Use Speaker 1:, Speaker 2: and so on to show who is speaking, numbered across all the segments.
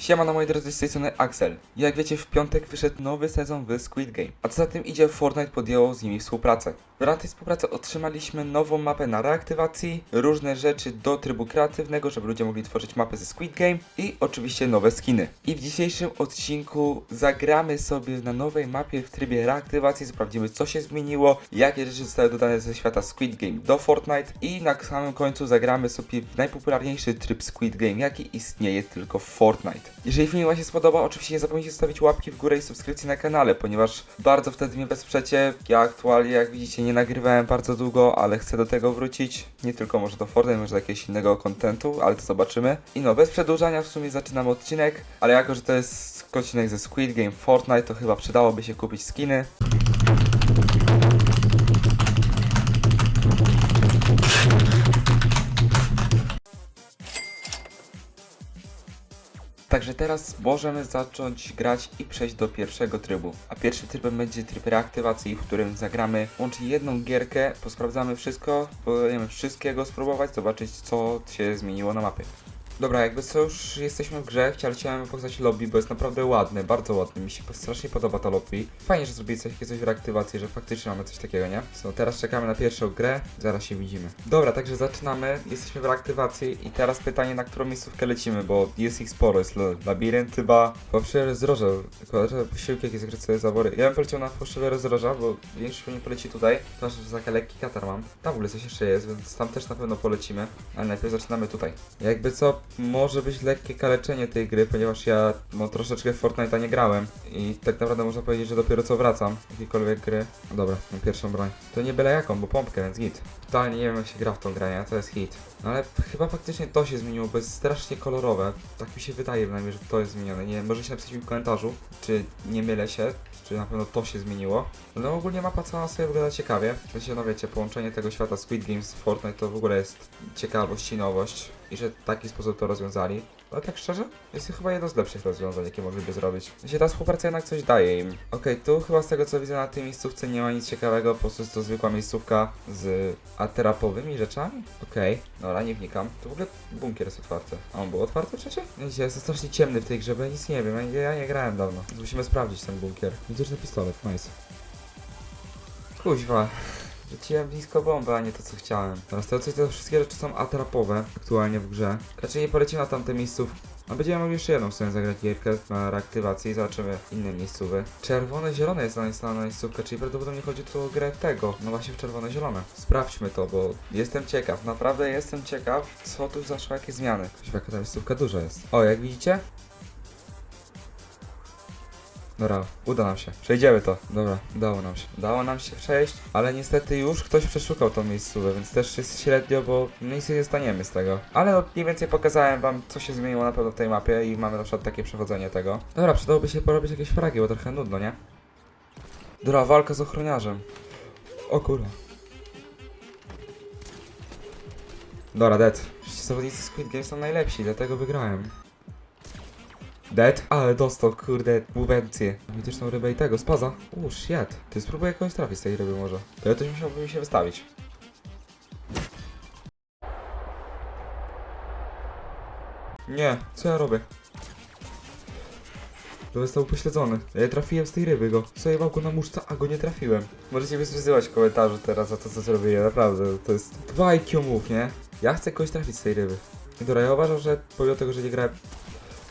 Speaker 1: Siemano moi drodzy, z tej strony Axel. Jak wiecie, w piątek wyszedł nowy sezon w Squid Game, a co za tym idzie, Fortnite podjęło z nimi współpracę. W ramach tej współpracy otrzymaliśmy nową mapę na reaktywacji, różne rzeczy do trybu kreatywnego, żeby ludzie mogli tworzyć mapy ze Squid Game i oczywiście nowe skiny. I w dzisiejszym odcinku zagramy sobie na nowej mapie w trybie reaktywacji, sprawdzimy co się zmieniło, jakie rzeczy zostały dodane ze świata Squid Game do Fortnite i na samym końcu zagramy sobie w najpopularniejszy tryb Squid Game, jaki istnieje tylko w Fortnite. Jeżeli film Wam się spodoba, oczywiście nie zapomnijcie zostawić łapki w górę i subskrypcji na kanale, ponieważ bardzo wtedy mnie wesprzecie. Ja aktualnie, jak widzicie, nie nagrywałem bardzo długo, ale chcę do tego wrócić. Nie tylko może do Fortnite, może do jakiegoś innego kontentu, ale to zobaczymy. I no, bez przedłużania w sumie zaczynamy odcinek, ale jako, że to jest odcinek ze Squid Game Fortnite, to chyba przydałoby się kupić skiny. Także teraz możemy zacząć grać i przejść do pierwszego trybu. A pierwszym trybem będzie tryb reaktywacji, w którym zagramy łącznie jedną gierkę, posprawdzamy wszystko, próbujemy wszystkiego spróbować, zobaczyć co się zmieniło na mapie. Dobra, jakby co już jesteśmy w grze, chcia- chciałem pokazać lobby, bo jest naprawdę ładne, bardzo ładne, mi się strasznie podoba ta lobby. Fajnie, że zrobili coś, coś w reaktywacji, że faktycznie mamy coś takiego, nie? So, teraz czekamy na pierwszą grę, zaraz się widzimy. Dobra, także zaczynamy, jesteśmy w reaktywacji i teraz pytanie, na którą miejscówkę lecimy, bo jest ich sporo, jest la- labirynt chyba, fałszywe rozdroże, kwadrat posiłki, jakieś zakryte zawory. Ja bym poleciał na fałszywe rozdroża, bo większość pewnie poleci tutaj, to że taki lekki katar mam. Tam w ogóle coś jeszcze jest, więc tam też na pewno polecimy, ale najpierw zaczynamy tutaj. Jakby co, może być lekkie kaleczenie tej gry, ponieważ ja no, troszeczkę w Fortnite'a nie grałem i tak naprawdę można powiedzieć, że dopiero co wracam z jakiejkolwiek gry. No dobra, mam pierwszą broń. To nie byle jaką, bo pompkę, więc git. Totalnie nie wiem jak się gra w tą grę, nie? To jest hit. No ale chyba faktycznie to się zmieniło, bo jest strasznie kolorowe. Tak mi się wydaje przynajmniej, że to jest zmienione. Nie możecie napisać mi w komentarzu, czy nie mylę się, czy na pewno to się zmieniło. No ogólnie mapa cała sobie wygląda ciekawie. W sensie, no wiecie, połączenie tego świata Squid Games z Fortnite to w ogóle jest ciekawość i nowość. I że w taki sposób to rozwiązali. Ale tak szczerze, jest to chyba jedno z lepszych rozwiązań, jakie mogliby zrobić. Sensie ta współpraca jednak coś daje im. Okej, tu chyba z tego co widzę na tej miejscówce nie ma nic ciekawego, po prostu jest to zwykła miejscówka z aterapowymi rzeczami. Okej, dobra, nie wnikam. Tu w ogóle bunkier jest otwarty. A on był otwarty przecież? Wiecie, jest strasznie ciemny w tej grze, bo ja nic nie wiem, ja nie grałem dawno. Musimy sprawdzić ten bunkier. Widzisz na pistolet, nice. Kuźwa. Rzuciłem blisko bombę, a nie to co chciałem. Teraz to, co, te wszystkie rzeczy są atrapowe aktualnie w grze. Raczej nie polecimy na tamte miejscówki. A będziemy mogli jeszcze jedną sobie zagrać gierkę na reaktywację i zobaczymy inne miejscówy. Czerwone, zielone jest napisana miejscówka, czyli prawdopodobnie chodzi tu o grę tego. No właśnie w czerwone, zielone. Sprawdźmy to, bo jestem ciekaw. Naprawdę jestem ciekaw, co tu zaszło, jakie zmiany. Jaka ta miejscówka duża jest. O, jak widzicie? Dobra, uda nam się. Przejdziemy to. Dobra, udało nam się. Udało nam się przejść, ale niestety już ktoś przeszukał tą miejscówkę, więc też jest średnio, bo nic nie staniemy z tego. Ale no, mniej więcej pokazałem wam, co się zmieniło na pewno w tej mapie i mamy na przykład takie przechodzenie tego. Dobra, przydałoby się porobić jakieś fragi, bo trochę nudno, nie? Dobra, walka z ochroniarzem. O kurwa. Dobra, dead. Zawodnicy Squid Game są najlepsi, dlatego wygrałem. Dead? Ale dostał, kurde, bubencję. Mityczną rybę i tego, spaza. Uuu, shit. Ty spróbuj jakoś trafić z tej ryby może. To ja też musiałbym się wystawić. Nie, co ja robię? To został pośledzony. Ja trafiłem z tej ryby go. Zajebał go na muszce, a go nie trafiłem. Możecie mnie zwyzywać w teraz za to, co zrobiłem. Naprawdę, to jest dwa IQ move, nie? Ja chcę kogoś trafić z tej ryby. Dobra, ja uważam, że pomimo tego, że nie grałem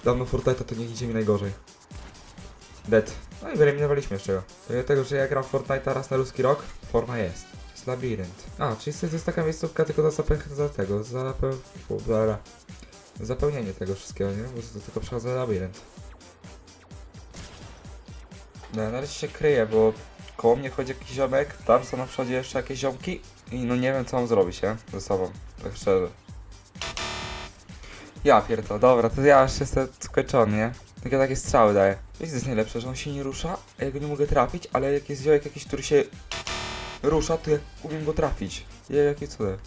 Speaker 1: dawno Fortnite'a, to nie idzie mi najgorzej. Dead. No i wyeliminowaliśmy jeszcze go. Pomimo tego, że ja gram w Fortnite'a raz na ludzki rok, forma jest. Jest labirynt. A, czyli to jest taka miejscówka tylko za zapęch za tego, za, pe- za zapełnienie tego wszystkiego, nie? Bo to tylko przechodzę labirynt. No, na razie się kryję, bo koło mnie chodzi jakiś ziomek, tam są na przodzie jeszcze jakieś ziomki i no nie wiem co mam zrobić, nie? Ze sobą, tak szczerze. Ja pierdolę, dobra, to ja już jestem skończony, nie? Takie takie strzały daję. Wiecie, co jest najlepsze, że on się nie rusza, a ja go nie mogę trafić, ale jak jest ziołek jakiś, który się rusza, to ja umiem go trafić. Je, jakie cude.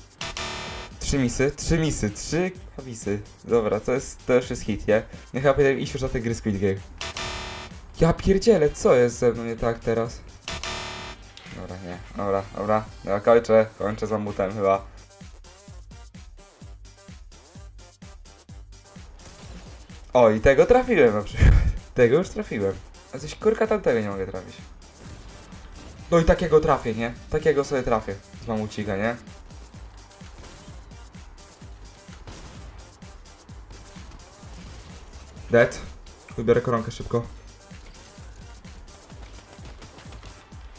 Speaker 1: Trzy misy, trzy misy, trzy misy. Dobra, to jest, to już jest hit, nie? Ja chyba powinienem iść już na te gry Squid Game. Ja pierdzielę, co jest ze mną nie tak teraz? Dobra, nie, dobra, dobra, ja kończę, kończę z mamutem chyba. O, i tego trafiłem na przykład. Tego już trafiłem. A coś kurka tamtego nie mogę trafić. No i takiego trafię, nie? Takiego sobie trafię z mamucika, nie? Dead. Wybiorę koronkę szybko.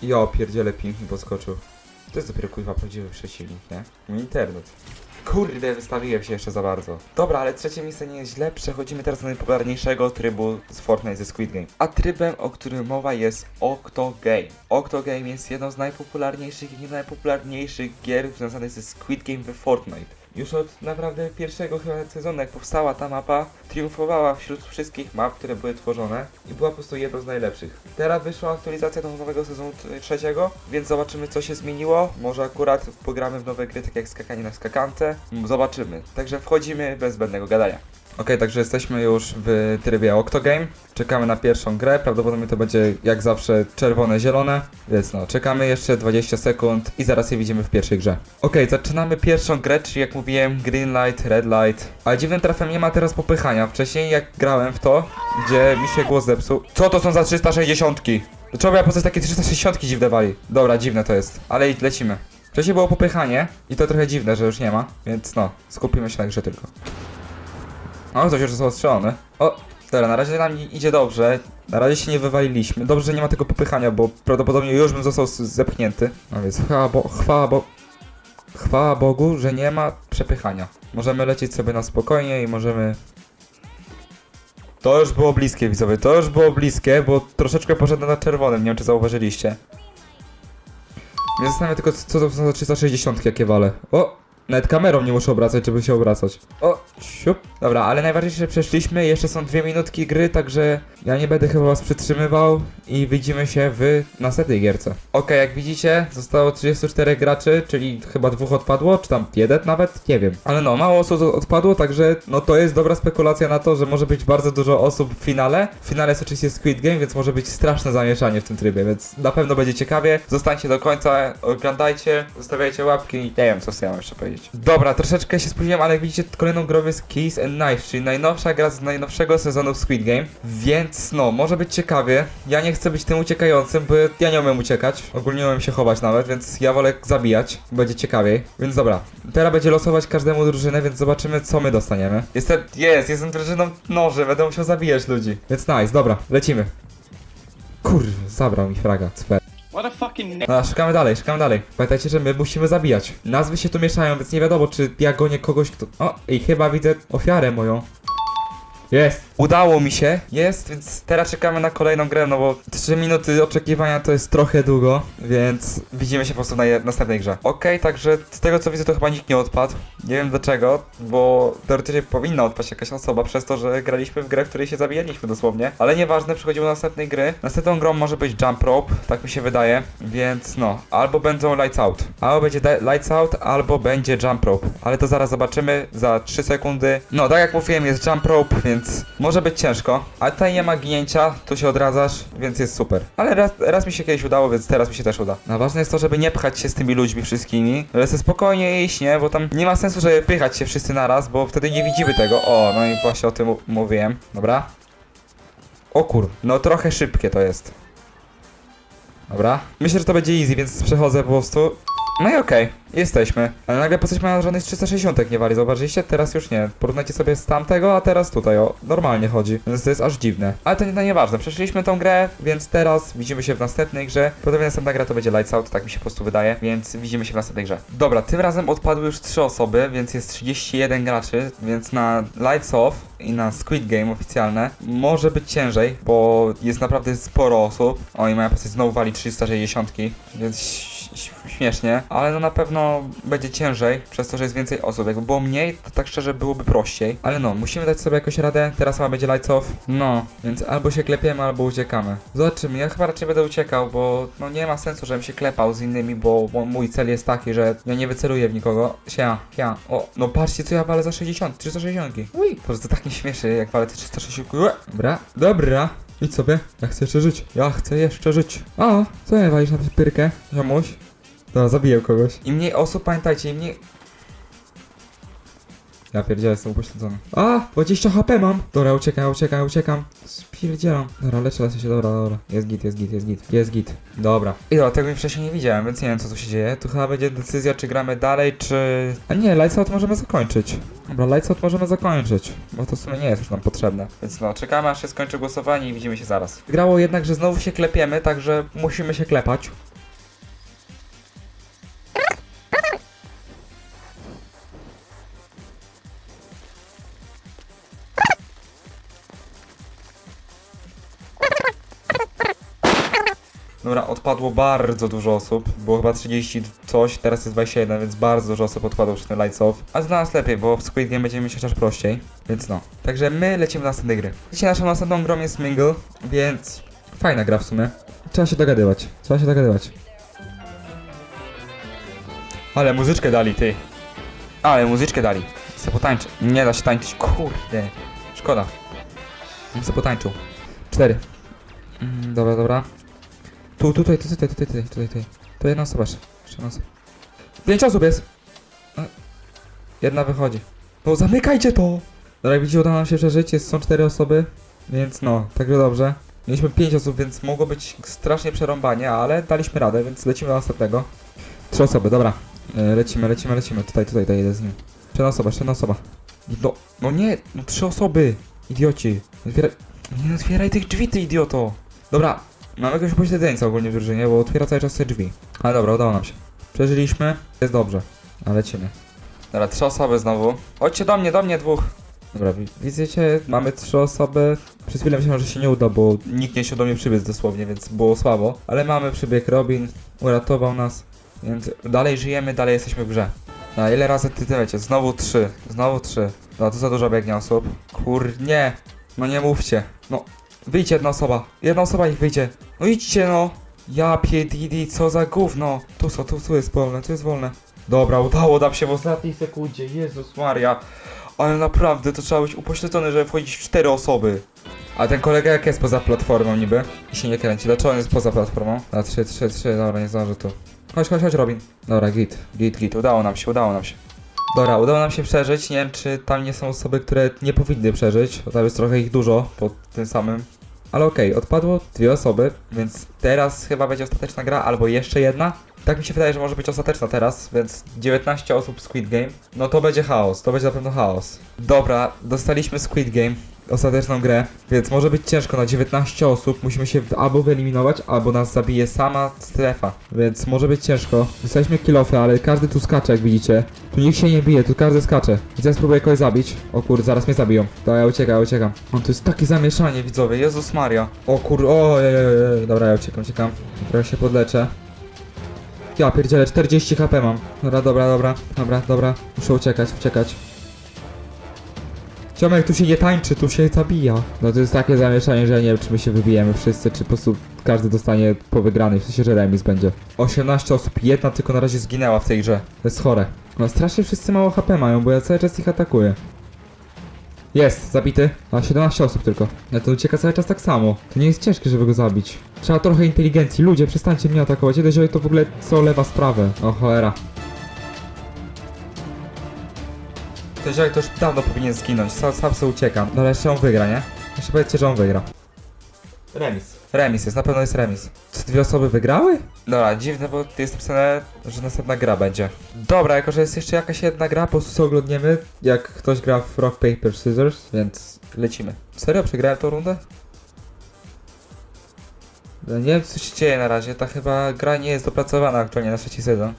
Speaker 1: Jo, pierdziele pięknie podskoczył. To jest dopiero kurwa prawdziwy przeciwnik, nie? Mój internet. Kurde, wystawiłem się jeszcze za bardzo. Dobra, ale trzecie miejsce nie jest źle. Przechodzimy teraz do najpopularniejszego trybu z Fortnite ze Squid Game. A trybem, o którym mowa jest Octogame. Octogame jest jedną z najpopularniejszych i nie najpopularniejszych gier związanych ze Squid Game we Fortnite. Już od naprawdę pierwszego chyba sezonu, jak powstała ta mapa, triumfowała wśród wszystkich map, które były tworzone i była po prostu jedną z najlepszych. Teraz wyszła aktualizacja do nowego sezonu trzeciego, więc zobaczymy co się zmieniło. Może akurat pogramy w nowe gry, tak jak skakanie na skakance. Zobaczymy. Także wchodzimy bez zbędnego gadania. Okej, także jesteśmy już w trybie Octogame. Czekamy na pierwszą grę. Prawdopodobnie to będzie jak zawsze czerwone, zielone. Więc no, czekamy jeszcze 20 sekund i zaraz je widzimy w pierwszej grze. Okej, zaczynamy pierwszą grę, czyli jak mówiłem, green light, red light. Ale dziwnym trafem nie ma teraz popychania. Wcześniej jak grałem w to, gdzie mi się głos zepsuł. Co to są za 360? Dlaczego ja po coś takie 360 dziwne wali? Dobra, dziwne to jest. Ale lecimy. Wcześniej było popychanie i to trochę dziwne, że już nie ma. Więc no, skupimy się na grze tylko. O, ktoś już został ostrzelony. O, dobra, na razie nam idzie dobrze. Na razie się nie wywaliliśmy. Dobrze, że nie ma tego popychania, bo prawdopodobnie już bym został zepchnięty. No więc chwała, bo, chwała, bo, chwała Bogu, że nie ma przepychania. Możemy lecieć sobie na spokojnie i możemy... To już było bliskie, widzowie, to już było bliskie, bo troszeczkę poszedłem na czerwonym, nie wiem czy zauważyliście. Mnie zastanawia tylko, co to są za 360 jakie wale. O! Nawet kamerą nie muszę obracać, żeby się obracać. O, siup. Dobra, ale najważniejsze przeszliśmy, jeszcze są dwie minutki gry, także ja nie będę chyba was przytrzymywał i widzimy się w następnej gierce. Okej, jak widzicie, zostało 34 graczy, czyli chyba dwóch odpadło, czy tam jeden nawet, nie wiem. Ale no, mało osób odpadło, także no to jest dobra spekulacja na to, że może być bardzo dużo osób w finale. W finale jest oczywiście Squid Game, więc może być straszne zamieszanie w tym trybie, więc na pewno będzie ciekawie. Zostańcie do końca, oglądajcie, zostawiajcie łapki i nie wiem, co chciałem jeszcze powiedzieć. Dobra, troszeczkę się spóźniłem, ale jak widzicie, kolejną grą jest Keys and Knives, czyli najnowsza gra z najnowszego sezonu Squid Game, więc no, może być ciekawie. Ja nie chcę być tym uciekającym, bo ja nie umiem uciekać, ogólnie nie umiem się chować nawet, więc ja wolę zabijać, będzie ciekawiej. Więc dobra, teraz będzie losować każdemu drużynę, więc zobaczymy, co my dostaniemy. Jestem, jest, jestem drużyną noży, będę musiał zabijać ludzi. Więc nice, dobra, lecimy. Kurwa, zabrał mi fraga, cwer.
Speaker 2: Fucking n-
Speaker 1: No, szukamy dalej, szukamy dalej. Pamiętajcie, że my musimy zabijać. Nazwy się tu mieszają, więc nie wiadomo, czy ja gonię kogoś, kto... O, i chyba widzę ofiarę moją. Jest! Udało mi się, jest, więc teraz czekamy na kolejną grę, no bo 3 minuty oczekiwania to jest trochę długo, więc widzimy się po prostu na następnej grze. Okej, także z tego co widzę to chyba nikt nie odpadł. Nie wiem dlaczego, bo teoretycznie powinna odpaść jakaś osoba przez to, że graliśmy w grę, w której się zabijaliśmy dosłownie. Ale nieważne, przechodzimy do następnej gry. Następną grą może być Jump Rope, tak mi się wydaje, więc no, albo będą Lights Out. Albo będzie Lights Out, albo będzie Jump Rope. Ale to zaraz zobaczymy za 3 sekundy. No, tak jak mówiłem, jest Jump Rope, więc może być ciężko. Ale tutaj nie ma ginięcia, tu się odradzasz, więc jest super. Ale raz, raz mi się kiedyś udało, więc teraz mi się też uda. No ważne jest to, żeby nie pchać się z tymi ludźmi wszystkimi, ale sobie spokojnie iść, nie? Bo tam nie ma sensu, żeby pychać się wszyscy naraz, bo wtedy nie widzimy tego. O, no i właśnie o tym mówiłem. Dobra. O kur, no trochę szybkie to jest. Dobra. Myślę, że to będzie easy, więc przechodzę po prostu. No i okej, jesteśmy. Ale nagle po coś ma żadnych 360 nie wali, zauważyliście? Teraz już nie. Porównajcie sobie z tamtego, a teraz tutaj, o, normalnie chodzi. Więc to jest aż dziwne. Ale to nie, to nieważne, przeszliśmy tą grę, więc teraz widzimy się w następnej grze. Podobnie następna gra to będzie Lights Out, tak mi się po prostu wydaje, więc widzimy się w następnej grze. Dobra, tym razem odpadły już 3 osoby, więc jest 31 graczy, więc na Lights Off i na Squid Game oficjalne może być ciężej, bo jest naprawdę sporo osób. O, i moja postać znowu wali 360, więc śmiesznie, ale no na pewno będzie ciężej, przez to, że jest więcej osób. Jakby było mniej, to tak szczerze byłoby prościej. Ale no, musimy dać sobie jakoś radę, teraz chyba będzie lights off. No, więc albo się klepiemy, albo uciekamy. Zobaczymy, ja chyba raczej będę uciekał, bo no nie ma sensu, żebym się klepał z innymi, bo, bo mój cel jest taki, że ja nie wyceluję w nikogo. Sia, ja. O, no patrzcie, co ja walę za 60, 360. Uj, po prostu tak nie śmieszy, jak walę te 360. Ue. Dobra, dobra. Idź sobie, ja chcę jeszcze żyć. Ja chcę jeszcze żyć. O, co nie walisz na tę pyrkę? Ziomuś? Dobra, zabiję kogoś. Im mniej osób, pamiętajcie, im mniej... Ja pierdzielę, jestem upośledzony. A! 20 HP mam! Dobra, uciekam, uciekam, uciekam. Spierdzielam. Dobra, leczę, leczę się, dobra, dobra. Jest git, jest git, jest git, jest git. Dobra. I dobra, tego mi wcześniej nie widziałem, więc nie wiem co tu się dzieje. Tu chyba będzie decyzja, czy gramy dalej, czy... A nie, lights out możemy zakończyć. Dobra, lights out możemy zakończyć, bo to w sumie nie jest już nam potrzebne. Więc no, czekamy aż się skończy głosowanie i widzimy się zaraz. Grało jednak, że znowu się klepiemy, także musimy się klepać. Dobra, odpadło bardzo dużo osób. Było chyba 30 coś, teraz jest 21, więc bardzo dużo osób odpadło przy tym lights off. A dla nas lepiej, bo w Squid Game będziemy mieć chociaż prościej. Więc no. Także my lecimy na następne gry. Dzisiaj naszą następną grą jest Mingle, więc fajna gra w sumie. Trzeba się dogadywać. Trzeba się dogadywać. Ale muzyczkę dali, ty. Ale muzyczkę dali. Chcę potańczyć. Nie da się tańczyć, kurde. Szkoda. Chcę potańczył. Cztery. Mm, dobra, dobra. Tu, tutaj, tu, tutaj, tutaj, tutaj, tutaj, tutaj. To jedna osoba jeszcze. Jedna osoba. Pięć osób jest! Jedna wychodzi. No zamykajcie to! Dobra, jak widzicie, udało nam się przeżyć, jest, są cztery osoby, więc no, także dobrze. Mieliśmy pięć osób, więc mogło być strasznie przerąbanie, ale daliśmy radę, więc lecimy do następnego. Trzy osoby, dobra. E, lecimy, lecimy, lecimy. Tutaj, tutaj, tutaj, jedę z nim. Jedna osoba, jeszcze jedna osoba. No, no nie, no trzy osoby! Idioci. Otwieraj, nie otwieraj tych drzwi, ty idioto! Dobra, Mam jakiegoś pośledzeńca ogólnie w drużynie, bo otwiera cały czas te drzwi. Ale dobra, udało nam się. Przeżyliśmy, jest dobrze. A lecimy. Dobra, trzy osoby znowu. Chodźcie do mnie, do mnie dwóch. Dobra, wi- widzicie, mamy trzy osoby. Przez chwilę myślałem, że się nie uda, bo nikt nie się do mnie przybiec dosłownie, więc było słabo. Ale mamy przybieg Robin, uratował nas. Więc dalej żyjemy, dalej jesteśmy w grze. Na ile razy ty ty wiecie? Znowu trzy, znowu trzy. No to za dużo biegnie osób. Kur... nie. No nie mówcie. No, Wyjdźcie jedna osoba. Jedna osoba niech wyjdzie. No idźcie no. Ja piedidi, co za gówno. Tu co, tu, tu jest wolne, tu jest wolne. Dobra, udało nam się w ostatniej sekundzie. Jezus Maria. Ale naprawdę to trzeba być upośledzony, żeby wchodzić w cztery osoby. A ten kolega jak jest poza platformą niby? I się nie kręci. Dlaczego on jest poza platformą? A 3, 3, 3, dobra, nie zdążę tu. Chodź, chodź, chodź Robin. Dobra, git, git, git. Udało nam się, udało nam się. Dobra, udało nam się przeżyć. Nie wiem, czy tam nie są osoby, które nie powinny przeżyć, bo tam jest trochę ich dużo pod tym samym. Ale okej, odpadło dwie osoby, więc teraz chyba będzie ostateczna gra, albo jeszcze jedna. Tak mi się wydaje, że może być ostateczna teraz, więc 19 osób Squid Game. No to będzie chaos, to będzie na pewno chaos. Dobra, dostaliśmy Squid Game, ostateczną grę, więc może być ciężko na 19 osób. Musimy się albo wyeliminować, albo nas zabije sama strefa, więc może być ciężko. Dostaliśmy kilofy, ale każdy tu skacze, jak widzicie. Tu nikt się nie bije, tu każdy skacze. Więc ja spróbuję kogoś zabić. O kurde, zaraz mnie zabiją. To ja uciekam, ja uciekam. O, to jest takie zamieszanie, widzowie, Jezus Maria. O kur... o, ej, ej, ej. Dobra, ja uciekam, uciekam. Trochę się podleczę. Ja pierdzielę, 40 HP mam. Dobra, dobra, dobra, dobra, dobra. Muszę uciekać, uciekać. Ciomek, tu się nie tańczy, tu się zabija. No to jest takie zamieszanie, że nie wiem, czy my się wybijemy wszyscy, czy po prostu każdy dostanie po wygranej, w sensie, że remis będzie. 18 osób, jedna tylko na razie zginęła w tej grze. To jest chore. No strasznie wszyscy mało HP mają, bo ja cały czas ich atakuję. Jest, zabity. A 17 osób tylko. No to ucieka cały czas tak samo. To nie jest ciężkie, żeby go zabić. Trzeba trochę inteligencji. Ludzie, przestańcie mnie atakować. Jeden ziomek to w ogóle co lewa sprawę. O cholera. Ten ziomek to już dawno powinien zginąć. Sam, sam sobie uciekam. No ale jeszcze on wygra, nie? Jeszcze powiedzcie, że on wygra.
Speaker 2: Remis.
Speaker 1: Remis jest, na pewno jest remis. Czy dwie osoby wygrały? Dobra, dziwne, bo jest napisane, że następna gra będzie. Dobra, jako że jest jeszcze jakaś jedna gra, po prostu sobie oglądniemy, jak ktoś gra w Rock Paper Scissors, więc lecimy. Serio, przegrałem tą rundę? No nie wiem co się dzieje na razie, ta chyba gra nie jest dopracowana aktualnie na trzeci sezon.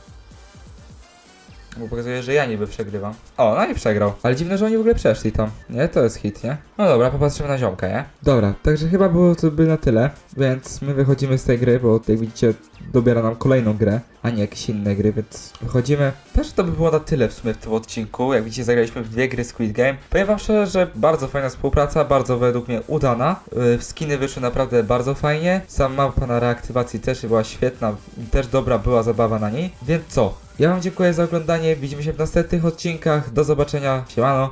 Speaker 1: Bo pokazuje, że ja niby przegrywam. O, no i przegrał. Ale dziwne, że oni w ogóle przeszli tam. Nie, to jest hit, nie? No dobra, popatrzymy na ziomka, nie? Dobra, także chyba było to by na tyle. Więc my wychodzimy z tej gry, bo jak widzicie, dobiera nam kolejną grę, a nie jakieś inne gry, więc wychodzimy. Też to by było na tyle w sumie w tym odcinku. Jak widzicie, zagraliśmy w dwie gry Squid Game. Powiem wam szczerze, że bardzo fajna współpraca, bardzo według mnie udana. Yy, skiny wyszły naprawdę bardzo fajnie. Sam mapa na reaktywacji też była świetna, też dobra była zabawa na niej. Więc co? Ja wam dziękuję za oglądanie, widzimy się w następnych odcinkach. Do zobaczenia, siemano.